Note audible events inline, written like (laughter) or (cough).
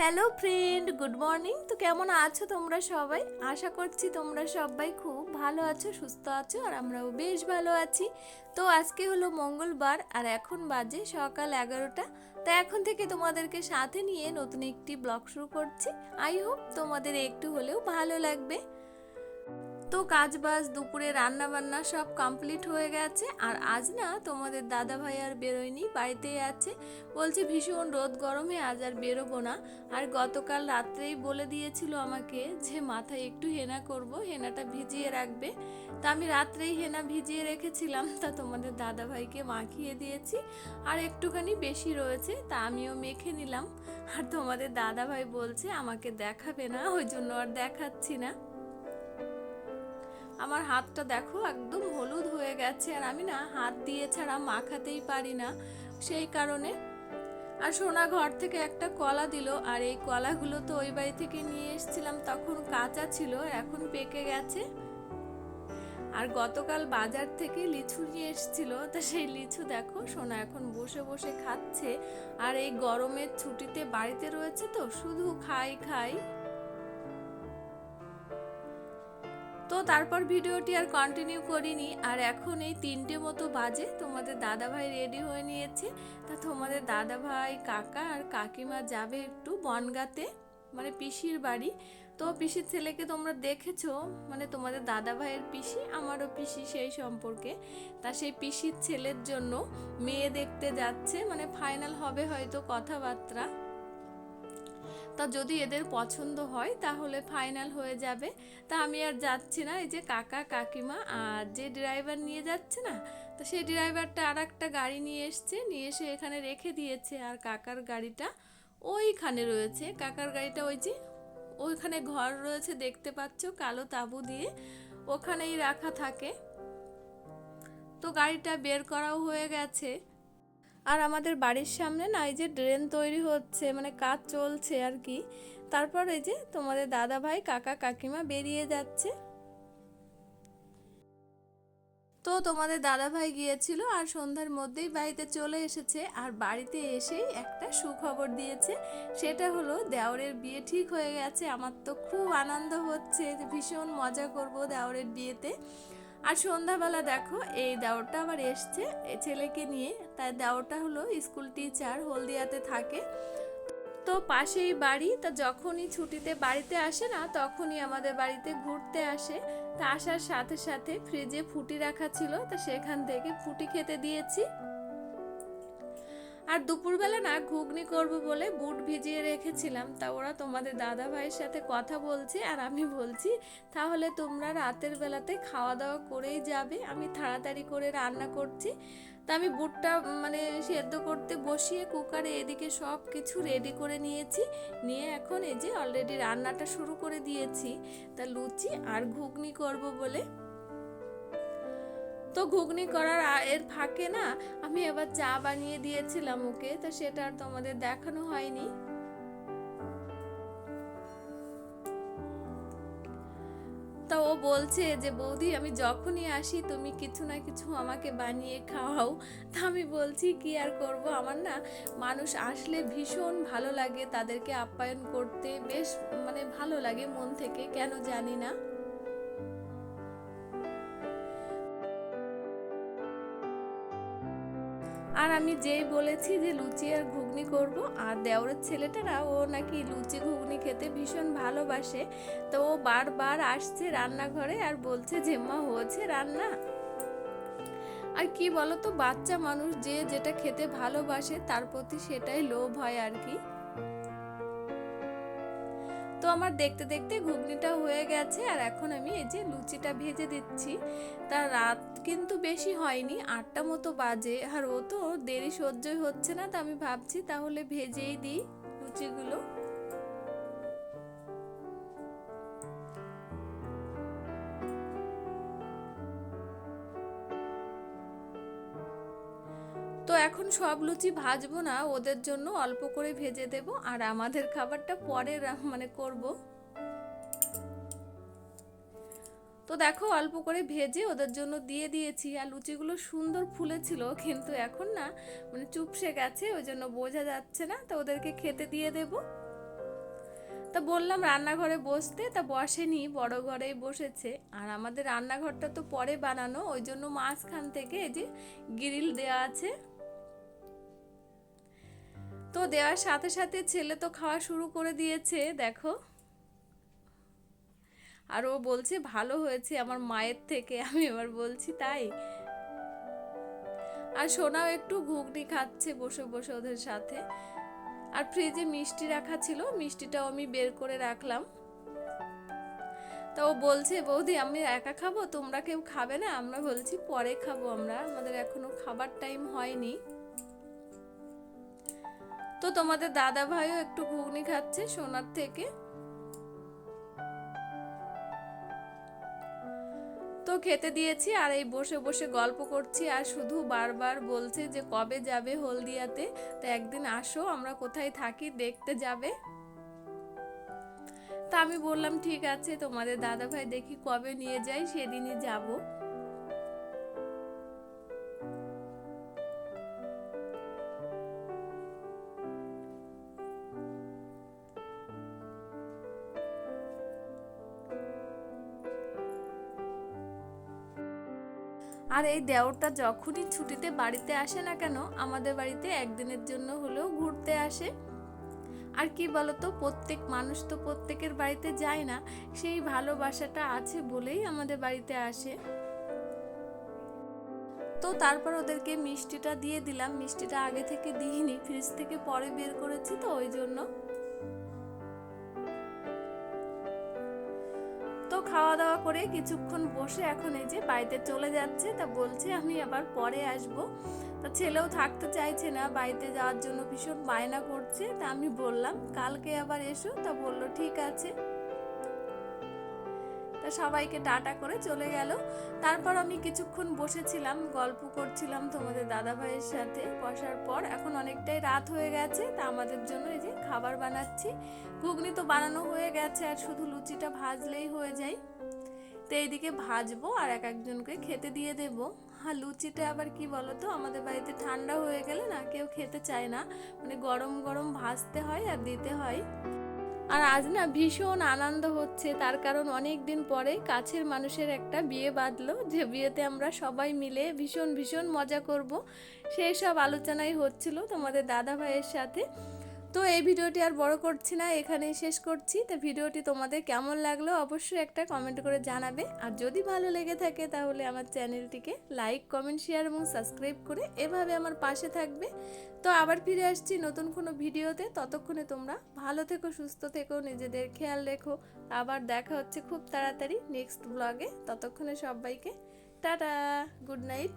Hello friend good morning তো কেমন আছো তোমরা সবাই? আশা করছি তোমরা সবাই খুব ভালো আছো, সুস্থ আছো, আর আমরাও বেশ ভালো আছি। তো আজকে হলো মঙ্গলবার, আর এখন বাজে সকাল এগারোটা। তো এখন থেকে তোমাদেরকে সাথে নিয়ে নতুন একটি ব্লগ শুরু করছি। আই হোপ তোমাদের একটু হলেও ভালো লাগবে। তো কাজ বাজ দুপুরে রান্না বান্না সব কমপ্লিট হয়ে গেছে। আর আজ না তোমাদের দাদা ভাই আর বেরোয়নি, বাড়িতেই আছে। বলছে ভীষণ রোদ গরমে আজ আর বেরোবো না। আর গতকাল রাত্রেই বলে দিয়েছিল আমাকে যে মাথায় একটু হেনা করব, হেনাটা ভিজিয়ে রাখবে। তা আমি রাত্রেই হেনা ভিজিয়ে রেখেছিলাম, তা তোমাদের দাদা ভাইকে মাখিয়ে দিয়েছি। আর একটুখানি বেশি রয়েছে, তা আমিও মেখে নিলাম। আর তোমাদের দাদা ভাই বলছে আমাকে দেখাবে না, ওই জন্য আর দেখাচ্ছি না। আমার হাতটা দেখো একদম হলুদ হয়ে গেছে আর আমি না হাত দিয়ে ছাড়া মাখাতেই পারি না। সেই কারণে। আর সোনা ঘর থেকে একটা কলা দিল আর এই কলাগুলো তো ওই বাড়ি থেকে নিয়ে এসেছিলাম, তখন কাঁচা ছিল এখন পেকে গেছে। আর গতকাল বাজার থেকে লিচু নিয়ে এসেছিল, তা সেই লিচু দেখো সোনা এখন বসে বসে খাচ্ছে। আর এই গরমের ছুটিতে বাড়িতে রয়েছে তো, শুধু খাই খাই। তো তারপর ভিডিওটি আর কন্টিনিউ করিনি। আর এখন এই তিনটে মতো বাজে, তোমাদের দাদা ভাই রেডি হয়ে নিয়েছে। তা তোমাদের দাদা ভাই কাকা আর কাকিমা যাবে একটু বনগাতে মানে পিসির বাড়ি। তো পিসির ছেলেকে তোমরা দেখেছ মানে তোমাদের দাদা ভাইয়ের পিসি, আমারও পিসি সেই সম্পর্কে। তা সেই পিসির ছেলের জন্য মেয়ে দেখতে যাচ্ছে মানে ফাইনাল হবে হয়তো কথাবার্তা। তা যদি এদের পছন্দ হয়, তাহলে ফাইনাল হয়ে যাবে। তা আমি আর যাচ্ছি না, এই যে কাকা, কাকিমা আর যে ড্রাইভার নিয়ে যাচ্ছে না, তো সেই ড্রাইভারটা আর একটা গাড়ি নিয়ে এসছে, নিয়ে এসে এখানে রেখে দিয়েছে। আর কাকার গাড়িটা ওইখানে রয়েছে। কাকার গাড়িটা ওই যে ওইখানে ঘর রয়েছে, দেখতে পাচ্ছ, কালো তাবু দিয়ে ওখানেই রাখা থাকে। তো গাড়িটা বের করাও হয়ে গেছে। আর আমাদের বাড়ির সামনে না এই যে ড্রেন তৈরি হচ্ছে মানে কাজ চলছে আর কি। তারপর এই যে তোমাদের দাদা ভাই কাকা, কাকিমা বেরিয়ে যাচ্ছে। তো তোমাদের দাদা ভাই গিয়েছিল আর সন্ধ্যার মধ্যেই বাড়িতে চলে এসেছে আর বাড়িতে এসেই একটা সুখবর দিয়েছে। সেটা হলো দেওরের বিয়ে ঠিক হয়ে গেছে, আমার তো খুব আনন্দ হচ্ছে, ভীষণ মজা করব দেওরের বিয়েতে। আর সন্ধ্যাবেলা দেখো, এই দেওরটা আবার এসছে ছেলেকে নিয়ে। তার দেওরটা হলো স্কুল টিচার, হলদিয়াতে থাকে। তো পাশেই বাড়ি, তা যখনই ছুটিতে বাড়িতে আসে না, তখনই আমাদের বাড়িতে ঘুরতে আসে। তা আসার সাথে সাথে ফ্রিজে ফুটি রাখা ছিল, তা সেখান থেকে ফুটি খেতে দিয়েছি। আর দুপুরবেলা না ঘুগনি করব বলে বুট ভিজিয়ে রেখেছিলাম। তা ওরা তোমাদের দাদা ভাইয়ের সাথে কথা বলছে আর আমি বলছি, তাহলে তোমরা রাতের বেলাতে খাওয়া দাওয়া করেই যাবে। আমি তাড়াতাড়ি করে রান্না করছি। তা আমি বুটটা মানে সেদ্ধ করতে বসিয়ে কুকারে এদিকে সব কিছু রেডি করে নিয়েছি। নিয়ে এখন এই যে অলরেডি রান্নাটা শুরু করে দিয়েছি। তা লুচি আর ঘুগনি করব বলে তো ঘুগনি করার এর ফাঁকে না আমি এবার চা বানিয়ে দিয়েছিলাম ওকে, তা সেটা আর তোমাদের দেখানো হয়নি। তা ও বলছে যে, বৌদি, আমি যখনই আসি তুমি কিছু না কিছু আমাকে বানিয়ে খাওয়াও। তা আমি বলছি, কি আর করব? আমার না মানুষ আসলে ভীষণ ভালো লাগে তাদেরকে আপ্যায়ন করতে। বেশ মানে ভালো লাগে মন থেকে, কেন জানি না। আর আমি যেই বলেছি যে লুচি আর ঘুগনি করব, আর দেওরের ছেলেটারা, ও নাকি লুচি, ঘুগনি খেতে ভীষণ ভালোবাসে। তো ও বারবার আসছে রান্নাঘরে আর বলছে যে, মা, হয়েছে রান্না? আর কি বলতো, বাচ্চা মানুষ যে যেটা খেতে ভালোবাসে, তার প্রতি সেটাই লোভ হয় আর কি। আমার দেখতে দেখতে ঘুগনিটা হয়ে গেছে আর এখন আমি এই যে লুচিটা ভেজে দিচ্ছি। তা রাত কিন্তু বেশি হয়নি, আটটা মতো বাজে আর ও তো দেরি সহ্যই হচ্ছে না। তা আমি ভাবছি তাহলে ভেজেই দিই লুচিগুলো। তো এখন সব লুচি ভাজবো না, ওদের জন্য অল্প করে ভেজে দেব আর আমাদের খাবারটা পরে মানে করব। তো দেখো অল্প করে ভেজে ওদের জন্য দিয়ে দিয়েছি আর লুচিগুলো সুন্দর ফুলেছিল কিন্তু এখন না মানে চুপসে গেছে, ওই জন্য বোঝা যাচ্ছে না, তো ওদেরকে খেতে দিয়ে দেবো। তা বললাম রান্নাঘরে বসতে, তা বসেনি, বড় ঘরেই বসেছে। আর আমাদের রান্নাঘরটা তো পরে বানানো, ওই জন্য মাঝখান থেকে এই যে গ্রিল দেওয়া আছে। তো দেওয়ার সাথে সাথে ছেলে তো খাওয়া শুরু করে দিয়েছে, দেখো। আর ও বলছে, ভালো হয়েছে আমার মায়ের থেকে। (laughs) আমি এবার বলছি, তাই? আর সোনাও একটু ঘুগনি খাচ্ছে বসে বসে ওদের সাথে। আর ফ্রিজে মিষ্টি রাখা ছিল, মিষ্টিটাও আমি বের করে রাখলাম। তো ও বলছে, বৌদি, আমি একা খাব? তোমরা কেউ খাবে না? আমরা বলছি, পরে খাব আমরা। আমাদের এখনও খাবার টাইম হয়নি। তো তোমাদের দাদা ভাইও একটু ঘুগনি খাচ্ছে সোনার থেকে। তো খেতে দিয়েছি আর এই বসে বসে গল্প করছি আর শুধু বারবার বলছে যে কবে যাবে হলদিয়াতে। তো একদিন আসো, আমরা কোথায় থাকি দেখতে যাবে। তা আমি বললাম, ঠিক আছে, তোমাদের দাদা ভাই দেখি কবে নিয়ে যাই সেদিনই যাব। আর এই দেওরটা যখনই ছুটিতে বাড়িতে আসে না কেন, আমাদের বাড়িতে একদিনের জন্য হলেও ঘুরতে আসে। আর কি বলতো, প্রত্যেক মানুষ তো প্রত্যেকের বাড়িতে যায় না, সেই ভালোবাসাটা আছে বলেই আমাদের বাড়িতে আসে। তো তারপর ওদেরকে মিষ্টিটা দিয়ে দিলাম, মিষ্টিটা আগে থেকে দিইনি, ফ্রিজ থেকে পরে বের করেছি তো ওই জন্য। খাওয়া দাওয়া করে কিছুক্ষণ বসে এখন এই যে বাড়িতে চলে যাচ্ছে। তা বলছে, আমি আবার পরে আসব। তা ছেলেও থাকতে চাইছে না, বাড়িতে যাওয়ার জন্য ভীষণ বায়না করছে। তা আমি বললাম, কালকে আবার এসো। তা বলল, ঠিক আছে। সবাইকে টাটা করে চলে গেল। তারপর আমি কিছুক্ষণ বসেছিলাম, গল্প করছিলাম তোমাদের দাদা ভাইয়ের সাথে। বসার পর এখন অনেকটাই রাত হয়ে গেছে, তা আমাদের জন্য এই যে খাবার বানাচ্ছি। ঘুগনি তো বানানো হয়ে গেছে, আর শুধু লুচিটা ভাজলেই হয়ে যায়। তো এইদিকে ভাজবো আর এক একজনকে খেতে দিয়ে দেব। হ্যাঁ লুচিটা আবার কি বলতো, আমাদের বাড়িতে ঠান্ডা হয়ে গেলে না কেউ খেতে চায় না। মানে গরম গরম ভাজতে হয় আর দিতে হয়। আর আজ না ভীষণ আনন্দ হচ্ছে। তার কারণ অনেক দিন পরে কাছের মানুষের একটা বিয়ে বাঁধলো। যে বিয়েতে আমরা সবাই মিলে ভীষণ ভীষণ মজা করব। সেই সব আলোচনাই হচ্ছিল তোমাদের দাদা ভাইয়ের সাথে। তো এই ভিডিওটি আর বড় করছি না, এখানেই শেষ করছি। তো ভিডিওটি তোমাদের কেমন লাগল অবশ্যই একটা কমেন্ট করে জানাবে। আর যদি ভালো লেগে থাকে তাহলে আমার চ্যানেলটিকে লাইক কমেন্ট শেয়ার এবং সাবস্ক্রাইব করে এভাবে আমার পাশে থাকবে। তো আবার ফিরে আসছি নতুন কোনো ভিডিওতে। ততক্ষণে তোমরা ভালো থেকো, সুস্থ থেকো, নিজেদের খেয়াল রেখো। আবার দেখা হচ্ছে খুব তাড়াতাড়ি নেক্সট ব্লগে ততক্ষণে সবাইকে টাটা গুড নাইট